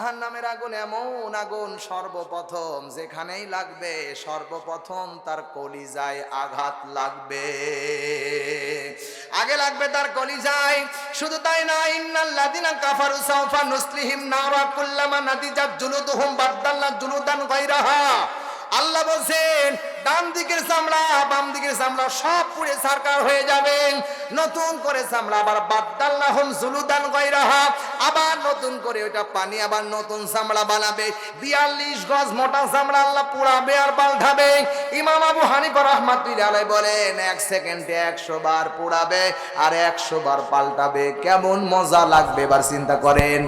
জাহান নামের আগুন এমন আগুন সর্বপ্রথম যেখানেই লাগবে, সর্বপ্রথম তার কলিজায় আঘাত লাগবে। আগে লাগবে তার কলিজায়, শুধু তাই না, ইন্নাল্লাযিনা কাফারু সাওফা নুসলিহিম নারা কুল্লামা নাদিজাত জুলুদুহুম বাদদাল্লা জুলুদান গায়রাহা। আল্লাহ বলছেন ডান দিকের চামড়া বাম দিকের চামড়া সব পুড়ে সারকার হয়ে যাবে। নতুন করে চামড়া, আবার বাদ্দাল্লাহম জুলুদান গয়রাহা। আবার নতুন করে ওটা পানি, আবার নতুন চামড়া বানাবে। বিয়াল্লিশ গজ মোটা চামড়া আল্লাহ পুড়াবে আর পাল্টাবে ইমাম আবু হানিফা রহমাতুল্লাহ বলেন, এক সেকেন্ডে একশো বার পুড়াবে আর একশো বার পাল্টাবে। কেমন মজা লাগবে এবার চিন্তা করেন।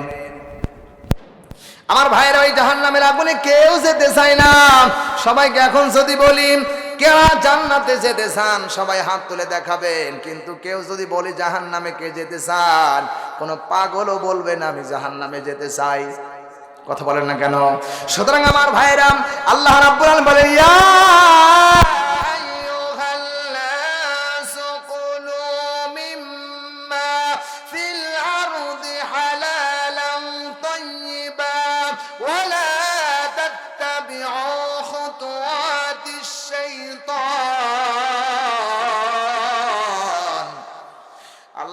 আমার ভাইয়েরা ওই জাহান নামের আগুনে কেউ যেতে চায় না। সবাইকে এখন যদি বলি কে জান্নাতে যেতে চান, সবাই হাত তুলে দেখাবেন। কিন্তু কেউ যদি বলি জাহান নামে কে যেতে চান, কোনো পাগলও না, আমি জাহান নামে যেতে চাই। কথা বলেন না কেন? সুতরাং আমার ভাইরা আল্লাহ রাব্বুল বলে ইয়া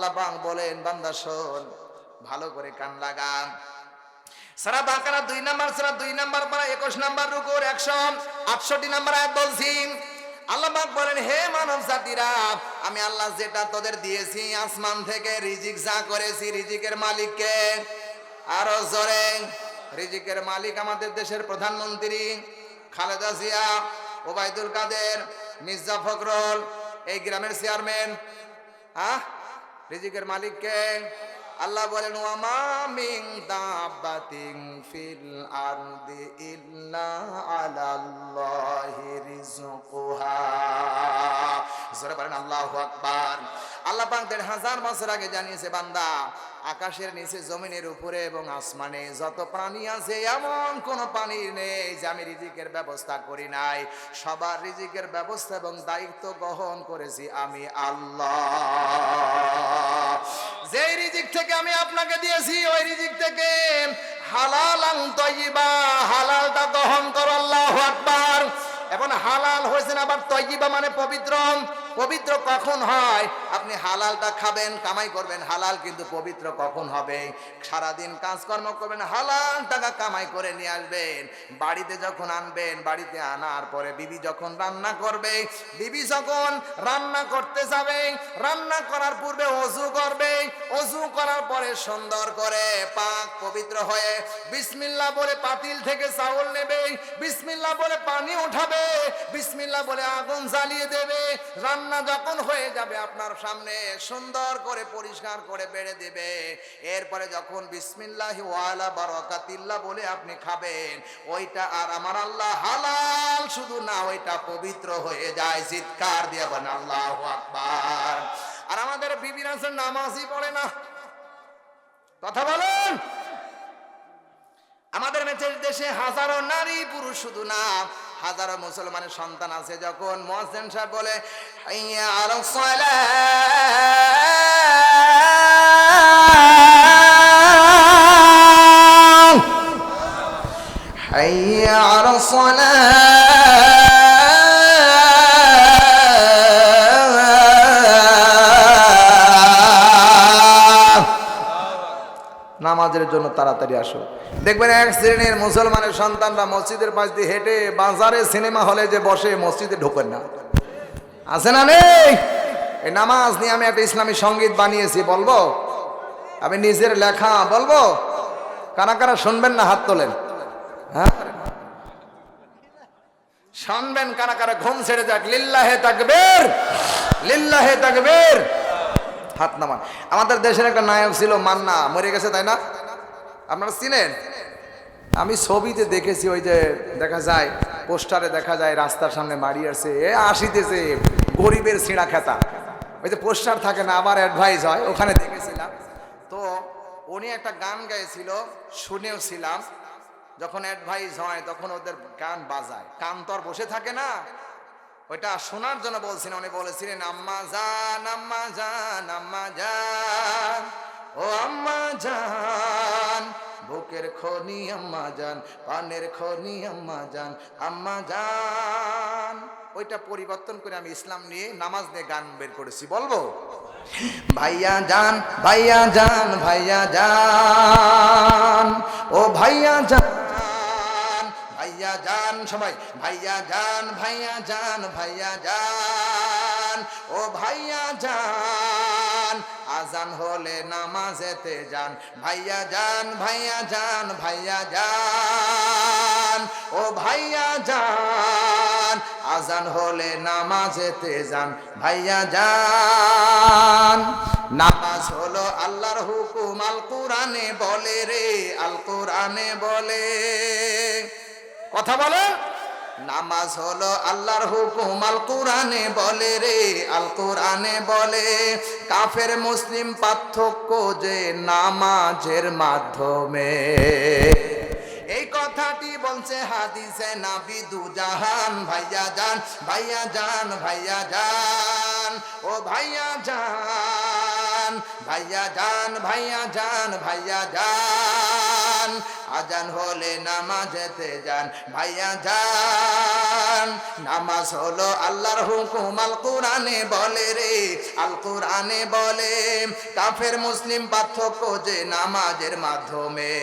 আল্লাহ পাক বলেন, বান্দা শোন, ভালো করে কান লাগান। সারা বাকারা দুই নাম্বার, সারা দুই নাম্বার পারা, একুশ নাম্বার রুকুর একশো আটষট্টি নাম্বার আয়াত বলছি। আল্লাহ পাক বলেন, হে মানব জাতিরা, আমি আল্লাহ যেটা তোদের দিয়েছি, আসমান থেকে রিজিক যা করেছি, রিজিকের মালিককে আরও জোরে। রিজিকের মালিক আমাদের দেশের প্রধানমন্ত্রী খালেদা জিয়া, ওবায়দুল কাদের, মির্জা ফখরুল, এই গ্রামের চেয়ারম্যান হ্যাঁ রিজিকের মালিককে আল্লাহ বলেন ফিল আরদি ইল্লা বলেন, আল্লাহু আকবার। আল্লাহ পাক হাজার বছর আগে জানিয়েছে, বান্দা, আকাশের নিচে জমিনের উপরে এবং আসমানে যত প্রাণী আছে, এমন কোন পানি নেই যে আমি রিজিকের ব্যবস্থা করি নাই। সবার রিজিকের ব্যবস্থা এবং দায়িত্ব গ্রহণ করেছি আমি আল্লাহ। যেই রিজিক থেকে আমি আপনাকে দিয়েছি, ওই রিজিক থেকে হালাল তৈবা হালালটা গ্রহণ করো, আল্লাহ আকবার। এখন হালাল হয়েছেন আবার তৈবা মানে পবিত্র পবিত্র কখন হয়? আপনি হালালটা খাবেন, কামাই করবেন, হালাল কিন্তু পবিত্র কখন হবে? সারাদিন কাজকর্ম করবেন, হালাল টাকা কামাই করে নিয়ে আসবেন। বাড়িতে যখন আনবেন, বাড়িতে আনার পরে বিবি যখন রান্না করবে, বিবি যখন রান্না করতে যাবে, রান্না করার পূর্বে অজু করবে, অজু করার পরে সুন্দর করে পাক পবিত্র হয়ে বিসমিল্লাহ বলে পাতিল থেকে চাউল নেবে, বিসমিল্লাহ বলে পানি উঠাবে, বিসমিল্লাহ বলে আগুন জ্বালিয়ে দেবে, রান্না যখন হয়ে যাবে আপনার সামনে, সুন্দর করে পরিষ্কার করে বেড়ে দেবে। এরপরে যখন বিসমিল্লাহি ওয়ালা বারাকাতিল্লাহ বলে আপনি খাবেন, ওইটা আর আমার আল্লাহ হালাল, শুধু না ওইটা পবিত্র হয়ে যায়। চিৎকার দিয়ে বলেন, আল্লাহু আকবার। আর আমাদের বিবির আছে নামাজই পড়ে না। কথা বলেন। আমাদের মেচের দেশে হাজারো নারী পুরুষ শুধু না হাজারো মুসলমানের সন্তান আছে যখন মহসেন সাহেব বলে আরও সোনা তাড়াতাড়ি আসো। দেখবেন এক শ্রেণির মুসলমানের সন্তানরা মসজিদের পাশ দিয়ে হেঁটে বাজারে সিনেমা হলে যে বসে, মসজিদে ঢোকেন না। আছে না নেই? এই নামাজ নিয়ে আমি একটা ইসলামী সংগীত বানিয়েছি, বলব? আমি নিজের লেখা, বলব? কারা কারা শুনবেন না হাত তোলেন? হ্যাঁ? শুনবেন কারা কারা, ঘুম ছেড়ে যাক। লিল্লাহে তাকবীর লিল্লাহে তাকবীর। হাত নামান। আমাদের দেশের একটা নায়ক ছিল মান্না, মরে গেছে, তাই না? আপনারা চিনেন? আমি ছবিতে দেখেছি ওই যে দেখা যায়, পোস্টারে দেখা যায় রাস্তার সামনে আসছে এ আসিতেছে গরিবের ছিঁড়া খেতা। ওই যে পোস্টার থাকে না, আবার অ্যাডভাইস হয়, ওখানে দেখেছিলাম। তো উনি একটা গান গাইছিল শুনেও ছিলাম যখন অ্যাডভাইস হয়, তখন ওদের গান বাজায়। কান তো আর বসে থাকে না। ওইটা শোনার জন্য বলছিলেন উনি বলেছিলেন, আম্মা জান আম্মা জান আম্মা জান ও আম্মা জান বুকের খনি আম্মা জান, পানের খনি আম্মা জান আম্মা জান। ওইটা পরিবর্তন করে আমি ইসলাম নিয়ে নামাজ নিয়ে গান বের করেছি, বলব? ভাইয়া জান ভাইয়া জান ভাইয়া জান। ও ভাইয়া জান ভাইয়া জান, সবাই, ভাইয়া জান ভাইয়া জান ভাইয়া জান। ও ভাইয়া জান আজান হলে নামাজেতে যান। ভাইয়া জান ভাইয়া জান ভাইয়া জান ও ভাইয়া জান আজান হলে নামাজেতে যান। ভাইয়া জান নামাজ হলো আল্লাহর হুকুম, আল কোরআনে বলে রে, আল কোরআনে বলে। কথা বলে? নামাজ হলো আল্লাহর হুকুম, আল কোরআনে বলে রে, আল কোরআনে বলে, কাফের, মুসলিম পার্থক্য যে নামাজের মাধ্যমে। এই কথাটি বলছে হাদিসে নাবি জাহান, ভাইয়া জান ভাইয়া জান ভাইয়া জান ও ভাইয়া জান ভাইয়া জান ভাইয়া জান ভাইয়া জান আজান হলে নামাজেতে যান। ভাইয়া যান, নামাজ হলো আল্লাহর হুকুম, আল কোরআনে বলে রে, আল কোরআনে বলে, কাফের, মুসলিম পার্থক্য যে নামাজের মাধ্যমে।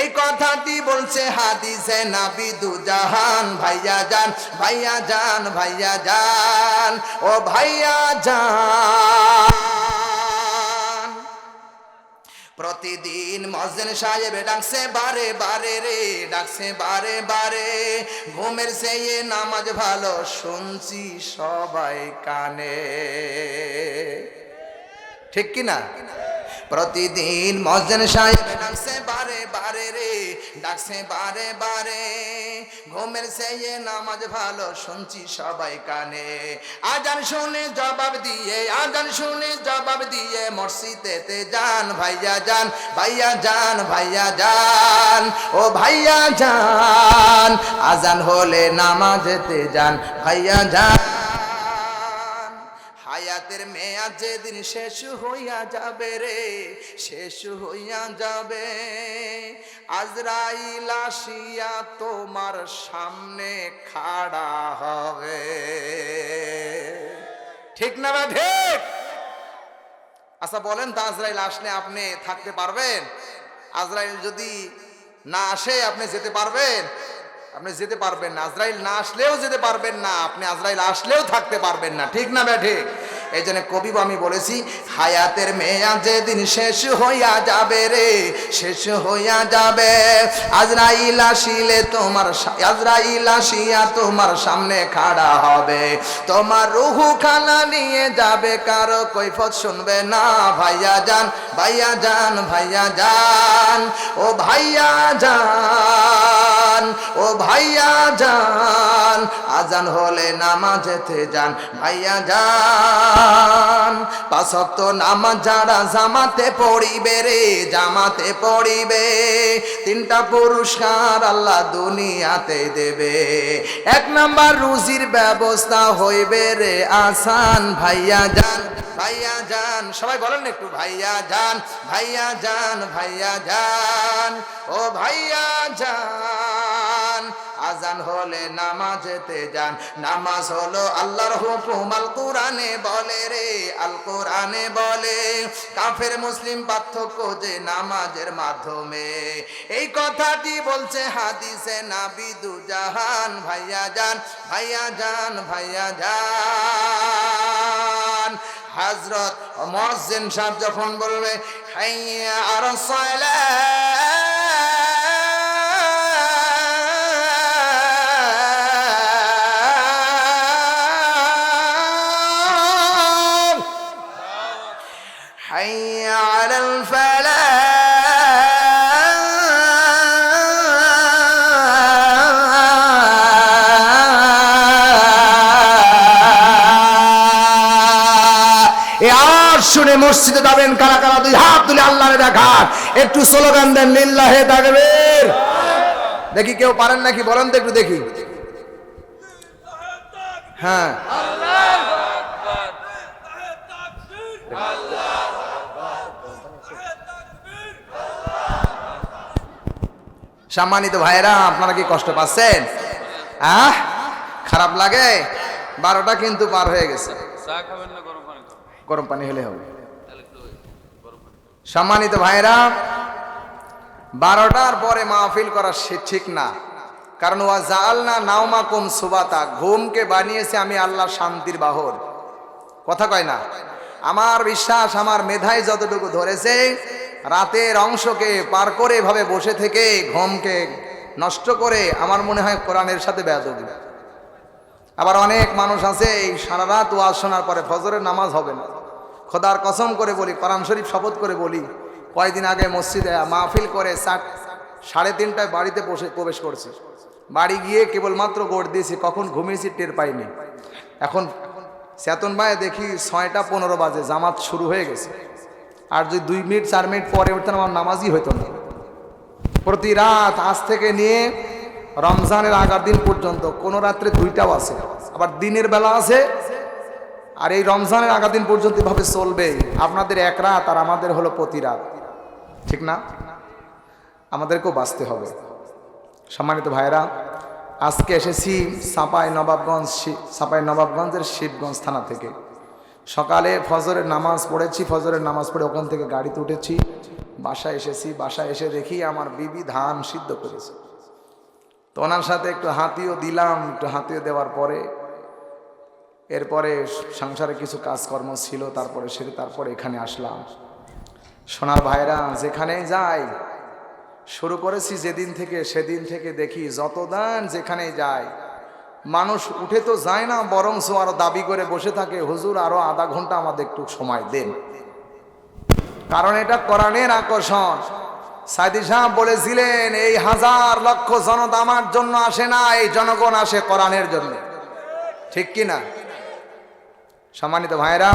এই কথাটি বলছে হাদিসে নাবিদু জাহান, ভাইয়া যান ভাইয়া যান ভাইয়া যান, ও ভাইয়া যান। প্রতিদিন মসজিদ সাহেব ডাকছে, বারে বারে রে, ডাকছে, বারে বারে। ঘুমের সেয়ে নামাজ ভালো শুনছি সবাই কানে। ঠিক কি না প্রতিদিন মসজিদ সাহেব ডাকছে, বারে বারে রে। ডাকছে, বারে বারে। ঘুমের সে নামাজ ভালো শুনছি সবাই কানে। আজান শুনে জবাব দিয়ে, আজান শুনে জবাব দিয়ে মসজিদেতে যান, ভাইয়া যান ভাইয়া যান ভাইয়া যান। ও ভাইয়া যান, আজান হলে নামাজেতে যান, ভাইয়া যান। হায়াতের মেয়াদ যেদিন শেষ হইয়া যাবে রে, শেষ হইয়া যাবে। আজরাইল আসিয়া তোমার সামনে খাড়া হবে। ঠিক না বা ঠিক? আচ্ছা বলেন তো আজরাইল আসলে আপনি থাকতে পারবেন? আজরাইল যদি না আসে, আপনি যেতে পারবেন? আপনি যেতে পারবেন না। আজরাইল না আসলেও যেতে পারবেন না। আপনি আজরাইল আসলেও থাকতে পারবেন না। ঠিক না বে ঠিক? এই জন্য কবি আমি বলেছি, হায়াতের মেয়া যেদিন শেষ হইয়া যাবে রে, শেষ হইয়া যাবে। আজরাইল আসিলে তোমার আজরাইল আসিয়া তোমার সামনে খাড়া হবে। তোমার রুহু খানা নিয়ে যাবে, কারও কৈফত শুনবে না। ভাইয়া যান ভাইয়া যান ভাইয়া যান, ও ভাইয়া যান। ও ভাইয়া যান আজান হলে নামাজেতে যান, ভাইয়া যান পাঁচক্ত নামাজ যারা জামাতে পড়িবে রে, জামাতে পড়িবে। তিনটা পুরস্কার আল্লাহ দুনিয়াতে দেবে। এক নাম্বার রুজির ব্যবস্থা হইবে রে আসান, ভাইয়া যান ভাইয়া যান সবাই বলেন না একটু, ভাইয়া যান ভাইয়া যান ভাইয়া যান ও ভাইয়া যান আজান হলে নামাজেতে যান। নামাজ হলো আল্লাহর হুকুম। আল কোরআনে বলে রে আল কোরআনে বলে, কাফের, মুসলিম পার্থক্য যে নামাজের মাধ্যমে। এই কথাটি বলছে হাদিসে নাবিদু জাহান, ভাইয়া যান ভাইয়া যান ভাইয়া যান। হাজরত মহসিন সাহেব যখন বলবে, হাইয়া আর حي على الفلاح এ আওয়াজ শুনে মসজিদে যাবেন কারা কারা দুই হাত তুলে আল্লাহরে দেখান একটু স্লোগান দেন লিল্লাহে তাকবীর দেখি কেউ পারেন নাকি বলেন তো একটু দেখি হ্যাঁ সম্মানিত ভাইরা আপনারা কি কষ্ট পাচ্ছেন? আহ? খারাপ লাগে? বারোটা কিন্তু পার হয়ে গেছে। না গরম পানি হলে হবে। সম্মানিত ভাইরা বারোটার পরে মাহফিল করা ঠিক না। কারণ ও জাল ওয়া জালনা নাওমাকুম সুবাতা ঘুমকে বানিয়েছে আমি আল্লাহ শান্তির বাহর। কথা কয় না? আমার বিশ্বাস আমার মেধায় যতটুকু ধরেছে রাতের অংশকে পার করে এভাবে বসে থেকে ঘুমকে নষ্ট করে আমার মনে হয় কোরআনের সাথে বেয়াদবি আবার অনেক মানুষ আছে, এই সারা রাত ওয়াজ শোনার পরে ফজরের নামাজ হবে না। খোদার কসম করে বলি, কোরআন শরীফ শপথ করে বলি কয়েকদিন আগে মসজিদে মাহফিল করে চার, সাড়ে তিনটায় বাড়িতে বসে প্রবেশ করছি। বাড়ি গিয়ে কেবলমাত্র গোড় দিয়েছি, কখন ঘুমিয়েছি টের পাইনি। এখন চেতন ভাই দেখি ছয়টা পনেরো বাজে, জামাত শুরু হয়ে গেছে। আর যদি দুই মিনিট, চার মিনিট পরে উঠতাম আমার নামাজই হইতো না। প্রতি রাত আজ থেকে নিয়ে রমজানের আগার দিন পর্যন্ত কোনো রাত্রে দুইটাও আছে। আবার দিনের বেলা আছে, আর এই রমজানের আগা দিন পর্যন্ত এভাবে চলবে। আপনাদের এক রাত আর আমাদের হলো প্রতি রাত। ঠিক না? আমাদেরকেও বাঁচতে হবে। সম্মানিত ভাইরা আজকে এসেছি সাপাই নবাবগঞ্জ সাপাই নবাবগঞ্জের শিবগঞ্জ থানা থেকে। সকালে ফজরের নামাজ পড়েছি, ফজরের নামাজ পড়ে ওখান থেকে গাড়িতে উঠেছি। বাসায় এসেছি, বাসায় এসে দেখি আমার বিবি ধান সিদ্ধ করেছে। তো ওনার সাথে একটু হাতিও দিলাম, একটু হাতিও দেওয়ার পরে, এরপরে সংসারে কিছু কাজকর্ম ছিল, তারপরে সেরে তারপরে এখানে আসলাম। সোনার ভাইরা, যেখানেই যাই, শুরু করেছি যেদিন থেকে, সেদিন থেকে দেখি যত দান যেখানেই যায় মানুষ উঠে তো যায় না বরং আরও দাবি করে বসে থাকে, হুজুর, আরও আধা ঘণ্টা আমাদের একটু সময় দেন। কারণ এটা কোরআনের আকর্ষণ। সাইদি সাহেব বলেছিলেন, এই হাজার লক্ষ জনতা আমার জন্য আসে না, এই জনগণ আসে কোরআনের জন্য। ঠিক কি না? সম্মানিত ভাইরা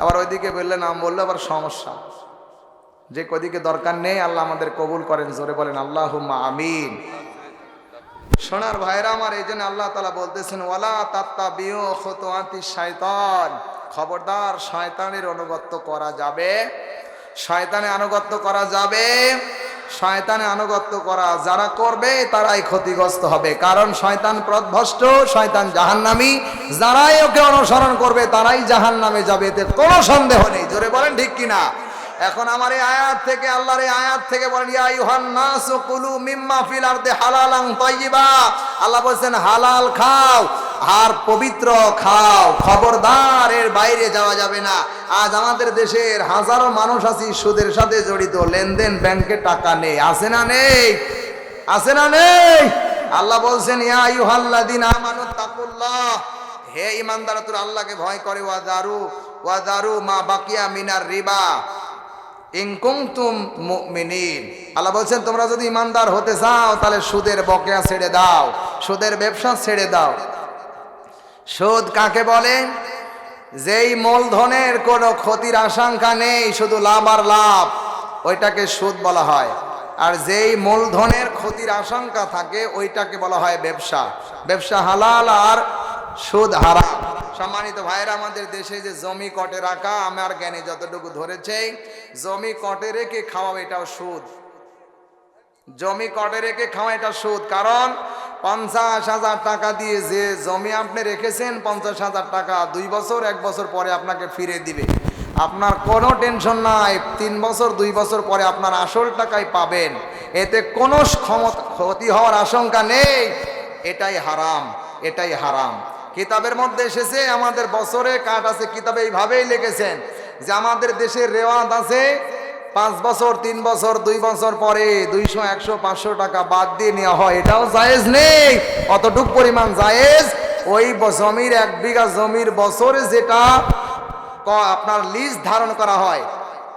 আবার ওইদিকে বললেন নাম বললে আবার সমস্যা। যে কদিকে দরকার নেই, আল্লাহ আমাদের কবুল করেন। জোরে বলেন আল্লাহ আমিন। সোনার ভাইরা আমার, এই জন্য আল্লাহ তালা বলতেছেন, ওয়ালা তাত্তা বিও শয়তান খবরদার, শয়তানের অনুগত্য করা যাবে। শয়তানে আনুগত্য করা যাবে। শয়তানে আনুগত্য করা যারা করবে, তারাই ক্ষতিগ্রস্ত হবে। কারণ শয়তান প্রদভষ্ট, শয়তান জাহান্নামী। যারাই ওকে অনুসরণ করবে, তারাই জাহান্নামে যাবে। এতে কোনো সন্দেহ নেই। জোরে বলেন ঠিক কিনা? এখন আমার এই আয়াত থেকে, আল্লাহর এই আয়াত থেকে বলেন, ইয়া আইয়ুহান নাসু কুলু মিম্মা ফিল আরদি হালালান তাইয়্যিবা আল্লাহ বলেন হালাল খাও আর পবিত্র খাও। খবরদার এর বাইরে যাওয়া যাবে না। আজ আমাদের দেশের হাজারো মানুষ আছি, সুদের সাথে জড়িত। লেনদেন ব্যাংকে টাকা নেই। আছে না নেই? আছে না নেই? আল্লাহ বলছেন, ইয়া আইয়ুহাল্লাযিনা আমানু তাকুল্লাহ। হে ইমানদার তোর আল্লাহকে ভয় করে। ওয়া দারু ওয়া দারু মা বাকিয়া মিনার রিবা। ইনকুমতুম মুমিনিন। আল্লাহ বলছেন, তোমরা যদি ইমানদার হতে চাও, তাহলে সুদের বকেয়া ছেড়ে দাও, সুদের ব্যবসা ছেড়ে দাও। সুদ কাকে বলে? যেই মূলধনের কোনো ক্ষতির আশঙ্কা নেই, শুধু লাভ আর লাভ, ওইটাকে সুদ বলা হয়। আর যেই মূলধনের ক্ষতির আশঙ্কা থাকে, ওইটাকে বলা হয় ব্যবসা। ব্যবসা হালাল আর সুদ হারাম। সম্মানিত ভাইরা আমাদের দেশে যে জমি কটে রাখা আমার জ্ঞানে যতটুকু ধরেছে, জমি কটে রেখে খাওয়া এটাও সুদ। জমি কটে রেখে খাওয়া এটা সুদ, কারণ পঞ্চাশ হাজার টাকা দিয়ে যে জমি আপনি রেখেছেন, পঞ্চাশ হাজার টাকা দুই বছর, এক বছর পরে আপনাকে ফিরে দিবে। আপনার কোনো টেনশন নাই, তিন বছর, দুই বছর পরে আপনার আসল টাকাই পাবেন। এতে কোনো ক্ষমতা ক্ষতি হওয়ার আশঙ্কা নেই। এটাই হারাম এটাই হারাম। কিতাবের মধ্যে এসেছে, আমাদের বছরে কাঠ আছে, কিতাবে এইভাবেই লিখেছেন যে আমাদের দেশের রেওয়াজ আছে পাঁচ বছর, তিন বছর, দুই বছর পরে দুইশো, একশো, পাঁচশো টাকা বাদ দিয়ে নেওয়া হয়। এটাও জায়েজ নেই, অতটুক পরিমাণ জায়েজ। ওই জমির, এক বিঘা জমির বছরে যেটা আপনার লিজ ধারণ করা হয়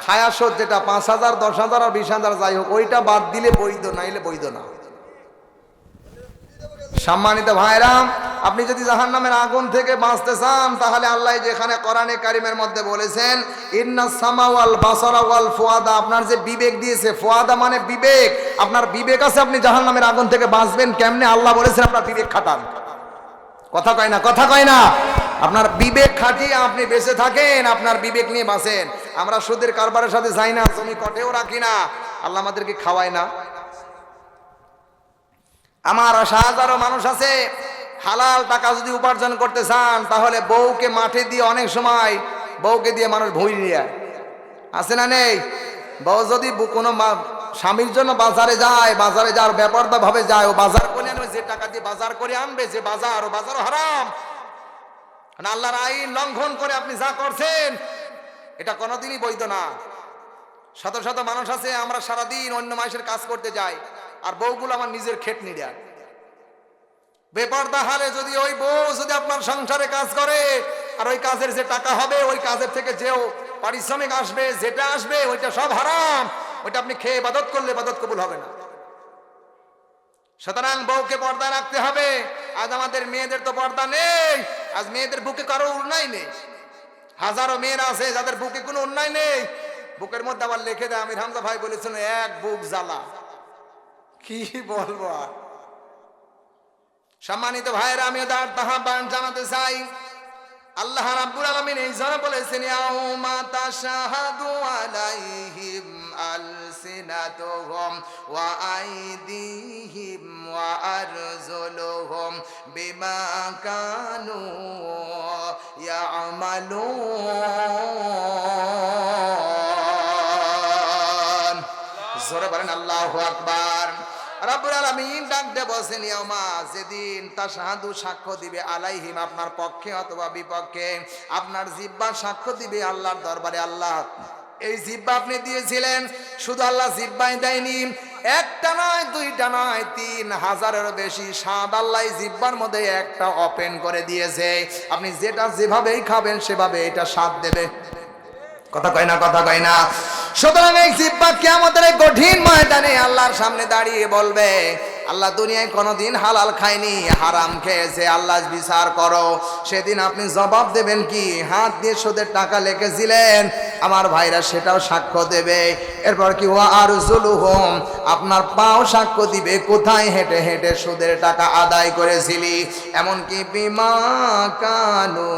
খায়াসত যেটা পাঁচ হাজার, দশ হাজার আর বিশ হাজার যাই হোক, ওইটা বাদ দিলে বৈধ, নাইলে বৈধ না। সম্মানিত ভাইরাম, আপনি যদি জাহান নামের আগুন থেকে বাঁচতে চান, তাহলে আল্লাহ যেখানে কোরআনে কারিমের মধ্যে বলেছেন, ইন্না সামাওয়াল বাসরা ওয়াল ফুয়াদা আপনার যে বিবেক দিয়েছে, ফুয়াদা মানে বিবেক। আপনার বিবেক আছে, আপনি জাহান নামের আগুন থেকে বাঁচবেন কেমনে? আল্লাহ বলেছেন, আপনার বিবেক খাটান। কথা কয় না, কথা কয় না। আপনার বিবেক খাটিয়ে আপনি বেঁচে থাকেন, আপনার বিবেক নিয়ে বাঁচেন। আমরা সুদের কারবারের সাথে যাই না, জমি কটেও রাখি না। আল্লাহ আমাদেরকে খাওয়ায় না। আমার হাজারো মানুষ আছে, হালাল টাকা যদি উপার্জন করতে চান, তাহলে বউকে মাঠে দিয়ে অনেক সময় বউকে দিয়ে মানুষ ভুই নিয়ে। আছে না নেই? বউ যদি কোনো স্বামীর জন্য বাজারে যায়, বাজারে যাওয়ার ব্যাপারটা ভাবে যায়, ও বাজার করে আনবে, যে টাকা দিয়ে বাজার করে আনবে, যে বাজার, ও বাজার হারাম। আল্লাহর আইন লঙ্ঘন করে আপনি যা করছেন, এটা কোনোদিনই বৈধ না। শত শত মানুষ আছে, আমরা সারাদিন অন্য মানুষের কাজ করতে যাই। আর বউগুলো আমার নিজের খেট নিয়ে বেপর্দা হারে যদি ওই বউ যদি আপনার সংসারে কাজ করে, আর ওই কাজের যে টাকা হবে, ওই কাজের থেকে যেও পারিশ্রমিক আসবে, যেটা আসবে, ওইটা সব হারাম। ওইটা আপনি খেয়ে বাদত করলে বাদত কবুল হবে না। সুতরাং বউকে পর্দা রাখতে হবে। আজ আমাদের মেয়েদের তো পর্দা নেই। আজ মেয়েদের বুকে কারও উন্নয় নেই। হাজারো মেয়েরা আছে, যাদের বুকে কোনো অন্যায় নেই। বুকের মধ্যে আবার লিখে দেয়, আমির হামজা ভাই বলেছেন, এক বুক জ্বালা। কি বলব? সম্মানিত ভাইয়েরা, আমিও তার তাহাবান জানাতে চাই। আল্লাহ রাব্বুল আলামিন এই জন্য বলেছেন, ইয়াউমা তাশাহাদু আলাইহিম আলসিনাতুহুম ওয়া আইদিহিম ওয়া আরজুলুহুম বিমা কানু ইয়ামালুন। জোরে বলেন, আল্লাহু আকবার। সাক্ষ্য দিবে আলাইহিম, আপনার পক্ষে অথবা বিপক্ষে, আপনার জিব্বা সাক্ষ্য দিবে আল্লাহর দরবারে আল্লাহ। এই জিব্বা আপনি দিয়েছিলেন, শুধু আল্লাহ জিব্বাই দেয়নি, একটা নয়, দুইটা নয়, তিন হাজারেরও বেশি স্বাদ আল্লাহ জিব্বার মধ্যে একটা ওপেন করে দিয়েছে। আপনি যেটা যেভাবেই খাবেন, সেভাবে এটা স্বাদ দেবে। কথা কয় না, কথা কয় না। সুতরাং এই জিব্বা কিয়ামতের এই কঠিন ময়দানে আল্লাহর সামনে দাঁড়িয়ে বলবে, আল্লাহ দুনিয়ায় কোনোদিন হালাল খায়নি, হারাম খেয়েছে, আল্লাহ বিচার করো। সেদিন আপনি জবাব দেবেন কি? হাত দিয়ে সুদের টাকা লিখেছিলেন আমার ভাইরা সেটাও সাক্ষ্য দেবে। এরপর কি, ওয়া আর হোম আপনার পাও সাক্ষ্য দিবে, কোথায় হেঁটে হেঁটে সুদের টাকা আদায় করেছিলি? এমনকি বিমা কানু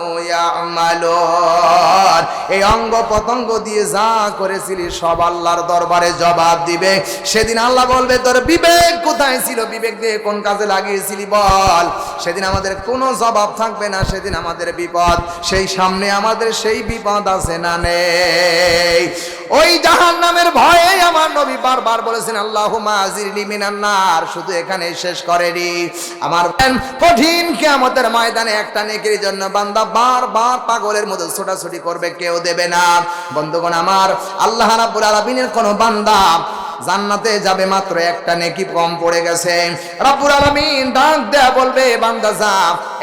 এই অঙ্গ পতঙ্গ দিয়ে যা করেছিলি, সব আল্লাহর দরবারে জবাব দিবে। সেদিন আল্লাহ বলবে, তোর বিবেক কোথায় ছিল? বিবেক দিয়ে কোন কাজে লাগিয়েছিলি বল? সেদিন আমাদের কোনো জবাব থাকবে না, সেদিন আমাদের বিপদ। সেই সামনে আমাদের সেই বিপদ আছে না নেই ওই জাহান নামের ভয়ে আমার নবী বারবার বলেছেন আল্লাহ মিনান্নার শুধু এখানে শেষ করেনি। আমার কঠিন কিয়ামতের ময়দানে একটা নেকির জন্য বান্দা বারবার পাগলের মতো ছোটাছুটি করবে, কেউ দেবে না। বন্ধুগণ আমার, আল্লাহ রাব্বুল আলামিনের কোনো বান্দা জান্নাতে যাবে মাত্র একটা নেকি কম পড়ে গেছে। রব্বুল আলামিন ডাক দেয়া বলবে, বান্দা যা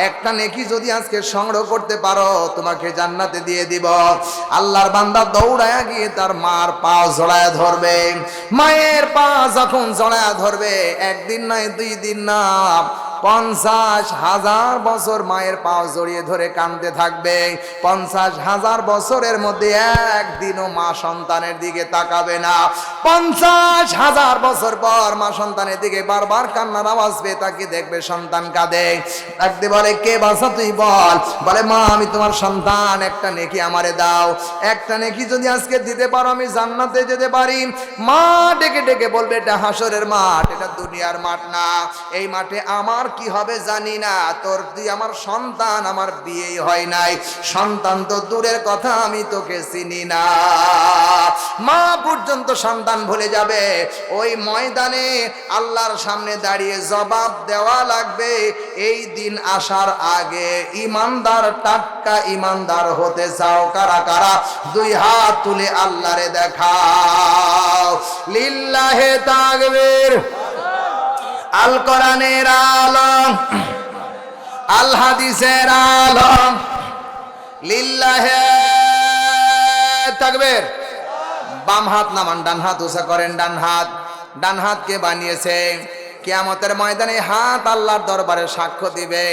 একটা নেকি যদি আজকে সংগ্রহ করতে পারো, তোমাকে জান্নাতে দিয়ে দিব। আল্লাহর বান্দা দৌড়ায় গিয়ে তার মার পা জড়ায় ধরবে। মায়ের পা যখন জড়ায় ধরবে, একদিন নয় দুই দিন না, পঞ্চাশ হাজার বছর মায়ের পা জড়িয়ে ধরে কাঁদতে থাকবে। পঞ্চাশ হাজার বছরের মধ্যে একদিনও মা সন্তানের দিকে তাকাবে না। পঞ্চাশ হাজার বছর পর মা সন্তানের দিকে বারবার কান্নার আওয়াজ পেয়ে তাকে দেখবে, সন্তান কাঁদে। ডাকতে বলে, কে বাসা তুই বল? বলে, মা, আমি তোমার সন্তান, একটা নেকি আমারে দাও। একটা নেকি যদি আজকে দিতে পারো, আমি জান্নাতে যেতে পারি। মা ডেকে ডেকে বলবে, এটা হাসরের মাঠ, এটা দুনিয়ার মাঠ না। এই মাঠে আমার কি হবে জানি না। তোর তুই আমার সন্তান, আমার বিয়েই হয় নাই। সন্তান তো দূরের কথা, আমি তোকে চিনি না। মা পর্যন্ত সন্তান ভুলে যাবে। ওই ময়দানে আল্লাহর সামনে দাঁড়িয়ে জবাব দেওয়া লাগবে। এই দিন আসার আগে ইমানদার, টাটকা ইমানদার হতে চাও কারা কারা? দুই হাত তুলে আল্লাহরে দেখাও। লিল্লাহে তাকবীর। আল কোরআনের আলম। আল হাদিসের আলম। লিল্লাহে তাকবীর। বাম হাত নামান, ডান হাত উষা করেন, ডান হাত। ডান হাতকে বানিয়েছে? কেয়ামতের ময়দানে হাত আল্লাহর দরবারে সাক্ষ্য দিবে।